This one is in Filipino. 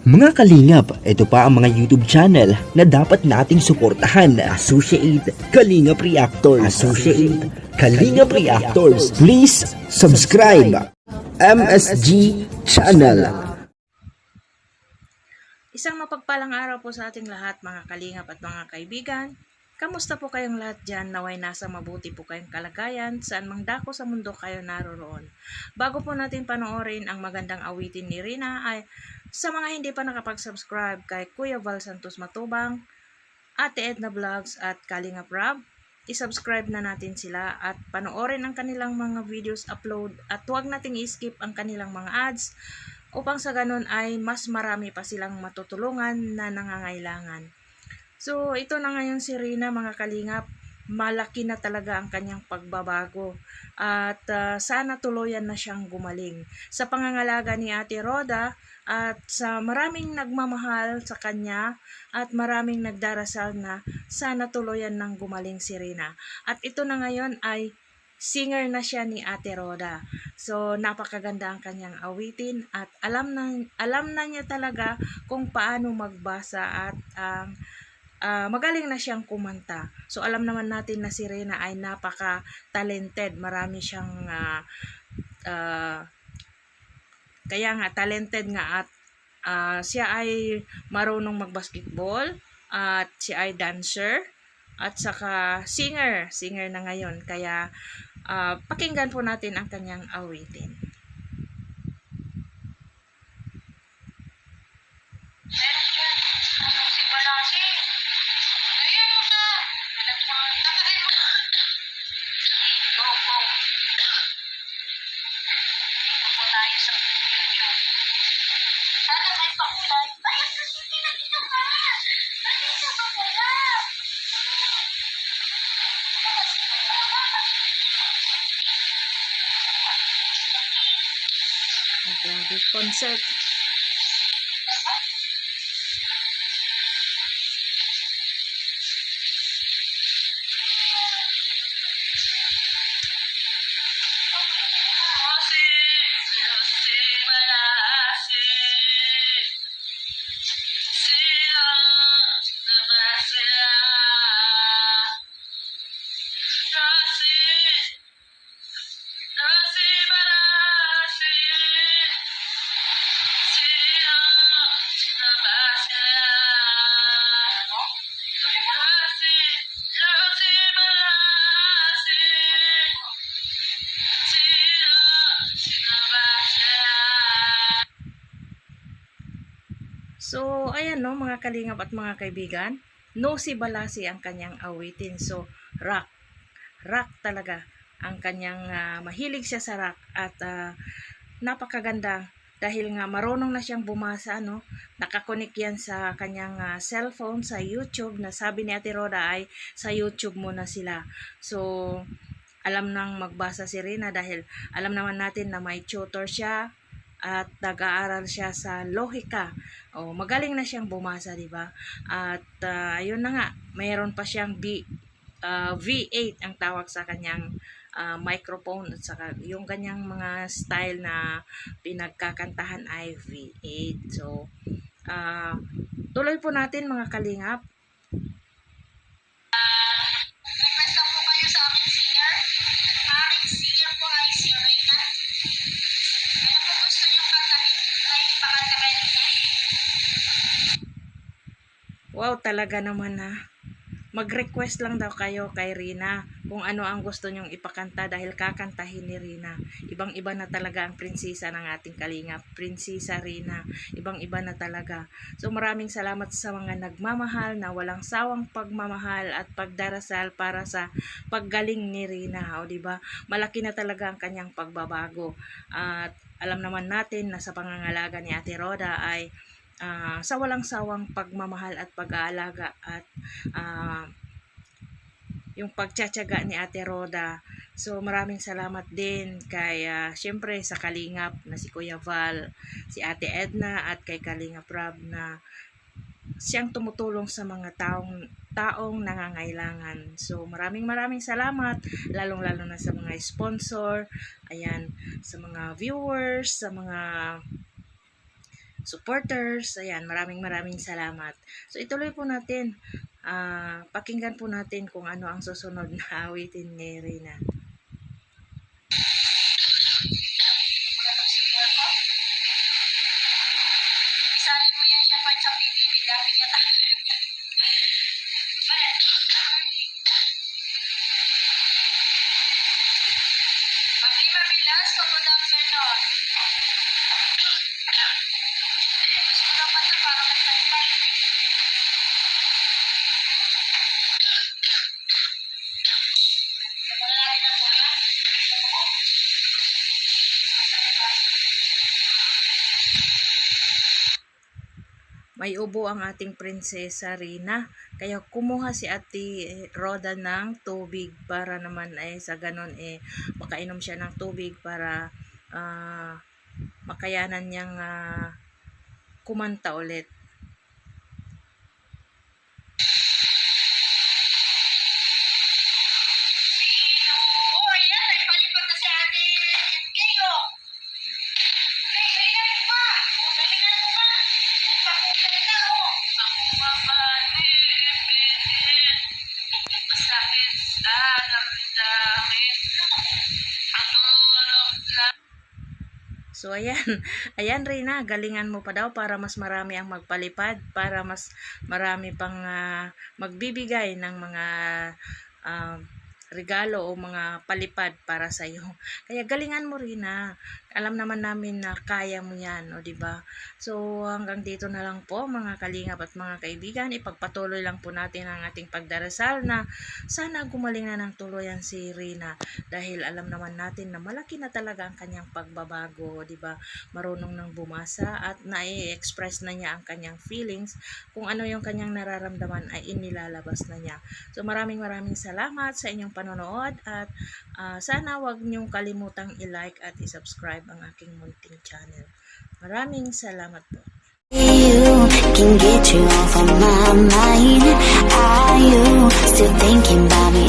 Mga kalingap, ito pa ang mga YouTube channel na dapat nating suportahan. Associate Kalingap Reactors. Associate Kalingap Reactors. Please subscribe. MSG Channel. Isang mapagpalang araw po sa ating lahat mga kalingap at mga kaibigan. Kamusta po kayong lahat dyan? Naway nasa mabuti po kayong kalagayan saan mang dako sa mundo kayo naroroon. Bago po natin panoorin ang magandang awitin ni Rina ay sa mga hindi pa nakapag-subscribe kay Kuya Val Santos Matubang, Ate Edna Vlogs at Kalingap Rob, isubscribe na natin sila at panoorin ang kanilang mga videos upload at huwag nating i-skip ang kanilang mga ads upang sa ganun ay mas marami pa silang matutulungan na nangangailangan. So, ito na ngayon si Rina, mga kalingap. Malaki na talaga ang kanyang pagbabago. At ah, sana tuluyan na siyang gumaling. Sa pangangalaga ni Ate Roda at sa maraming nagmamahal sa kanya at maraming nagdarasal na sana tuluyan ng gumaling si Rina. At ito na ngayon ay singer na siya ni Ate Roda. So napakaganda ang kanyang awitin at alam na alam na niya talaga kung paano magbasa at ang ah, magaling na siyang kumanta. So alam naman natin na si Rina ay napaka talented. Marami siyang ah, ah, kaya nga talented nga at ah, siya ay marunong magbasketball at siya ay dancer at saka singer, singer na ngayon. Kaya ah, pakinggan po natin ang kanyang awitin. Si grabe, concert. So, ayan no, mga kalingap at mga kaibigan. No si Balasi ang kanyang awitin. So, rock. Rock talaga ang kanyang ah, mahilig siya sa rock at ah, napakaganda dahil nga marunong na siyang bumasa no nakakonek yan sa kanyang ah, cellphone sa YouTube na sabi ni Ate Roda ay sa YouTube muna sila so alam nang magbasa si Rina dahil alam naman natin na may tutor siya at nag-aaral siya sa lohika. O, magaling na siyang bumasa, di ba? At ah, ayun na nga, mayroon pa siyang B, ah, V8 ang tawag sa kanyang ah, microphone at saka yung kanyang mga style na pinagkakantahan ay V8. So, ah, tuloy po natin mga kalingap. Request Wow, talaga naman na. Mag-request lang daw kayo kay Rina kung ano ang gusto nyong ipakanta dahil kakantahin ni Rina. Ibang-iba na talaga ang prinsesa ng ating kalinga. Prinsesa Rina. Ibang-iba na talaga. So maraming salamat sa mga nagmamahal na walang sawang pagmamahal at pagdarasal para sa paggaling ni Rina. O ba? Malaki na talaga ang kanyang pagbabago. At alam naman natin na sa pangangalaga ni Ate Roda ay ah, sa walang sawang pagmamahal at pag-aalaga at ah, yung pagtsatsaga ni Ate Roda. So maraming salamat din kay ah, syempre sa Kalingap na si Kuya Val, si Ate Edna at kay Kalingap Rob na siyang tumutulong sa mga taong taong nangangailangan. So maraming maraming salamat lalong-lalo na sa mga sponsor, ayan, sa mga viewers, sa mga supporters. Ayan, maraming maraming salamat. So ituloy po natin. Ah, pakinggan po natin kung ano ang susunod na awitin ni Rina. Ko. Isali May ubo ang ating prinsesa Rina. Kaya kumuha si Ate Roda ng tubig para naman ay sa ganon eh makainom siya ng tubig para ah, makayanan niyang ah, kumanta ulit. Oo, ayan. So ayan, ayan Rina, galingan mo pa daw para mas marami ang magpalipad, para mas marami pang ah, magbibigay ng mga ah, regalo o mga palipad para sa iyo. Kaya galingan mo Rina. Alam naman namin na kaya mo 'yan, o di ba? So hanggang dito na lang po mga kalingap at mga kaibigan, ipagpatuloy lang po natin ang ating pagdarasal na sana gumaling na ng tuluyan si Rina dahil alam naman natin na malaki na talaga ang kanyang pagbabago, 'di ba? Marunong nang bumasa at nai-express na niya ang kanyang feelings, kung ano yung kanyang nararamdaman ay inilalabas na niya. So maraming maraming salamat sa inyong panonood at ah, sana wag niyong kalimutang i-like at i-subscribe ang aking munting channel. Maraming salamat po. You can get you off of my mind. Are you still thinking about me